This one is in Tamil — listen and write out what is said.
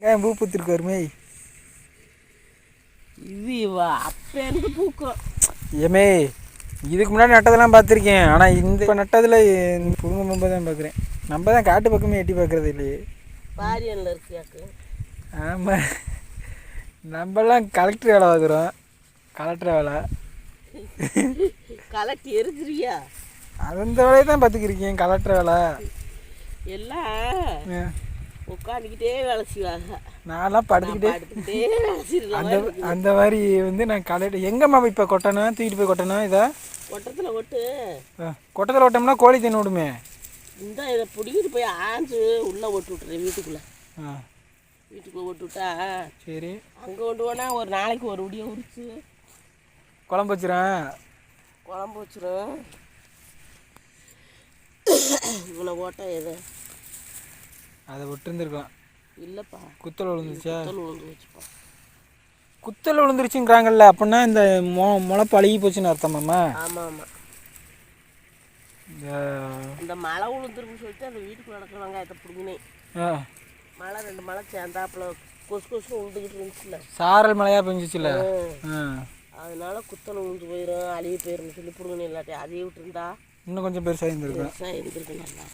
வெங்காயம் பூ பூத்திருக்கு வருமே இது அப்ப இருந்து பூக்கும். ஏமே இதுக்கு முன்னாடி நட்டதெல்லாம் பார்த்துருக்கேன். ஆனால் இந்த இப்போ நட்டதில் புதுமை மும்பை தான் பார்க்குறேன். நம்ம தான் காட்டு பக்கமே எட்டி பார்க்குறது இல்லையே. பாரியனில் இருக்கியாக்கு? ஆமாம் நம்மலாம் கலெக்டர் வேலை பார்க்குறோம். கலெக்டர் வேலை. கலட்டி எரிஞ்சிருவியா? அந்த வேலையை தான் பார்த்துக்கிருக்கேன் கலெக்டர் வேலை. எல்லாம். உட்காந்துக்கிட்டே வேலை செய்வாங்க. நான்லாம் படுத்துக்கிட்டே அந்த அந்த மாதிரி வந்து நான் கலெக்டர் எங்கம்மா இப்போ கொட்டணும் தூக்கிட்டு போய் கொட்டணும் இதை? ஒட்டத்தில் ஒட்டு கொட்டத்தில் ஓட்டோம்னா கோழி தின்னு விடுமே. இந்த இதை பிடிக்கிட்டு போய் ஆஞ்சு உள்ளே ஒட்டு விட்டுறேன் வீட்டுக்குள்ளே. ஆ. வீட்டுக்குள்ளே ஒட்டு விட்டா சரி. அங்கே கொண்டு போனால் ஒரு நாளைக்கு ஒரு உடியை உரிச்சு. குழம்பு வச்சுறேன். குழம்பு வச்சிரும் இவ்வளோ ஓட்டா எது? அதை விட்டுருந்துருக்கலாம். இல்லைப்பா. குத்தல் விழுந்துச்சா தோல் உழுந்து வச்சுப்பா குத்தல் விழுந்துருச்சுங்கிறாங்கல்ல அப்படின்னா இந்த மொ முளைப்பு அழுகி போச்சுன்னு அர்த்தமாம்மா ஆமாம் ஆமாம் இந்த இந்த மழை உளுந்துருன்னு சொல்லிட்டு அந்த வீட்டுக்குள்ள நடக்கிற வெங்காயத்தை பிடுங்கினேன். ஆ, மழை ரெண்டு மழை சேர்ந்தாப்புல கொசு கொசு உழுந்துக்கிட்டு இருந்துச்சுல சாரல் மழையாக பெஞ்சிச்சுல ஆ. அதனால குத்தல் உழுந்து போயிடும் அழுகி போயிடும்னு சொல்லி பிடுங்கினேன் இல்லாட்டி அதையே விட்டுருந்தா இன்னும் கொஞ்சம் பெருசாக இருந்திருக்கும். பெருசாக இருந்திருக்கு நல்லா.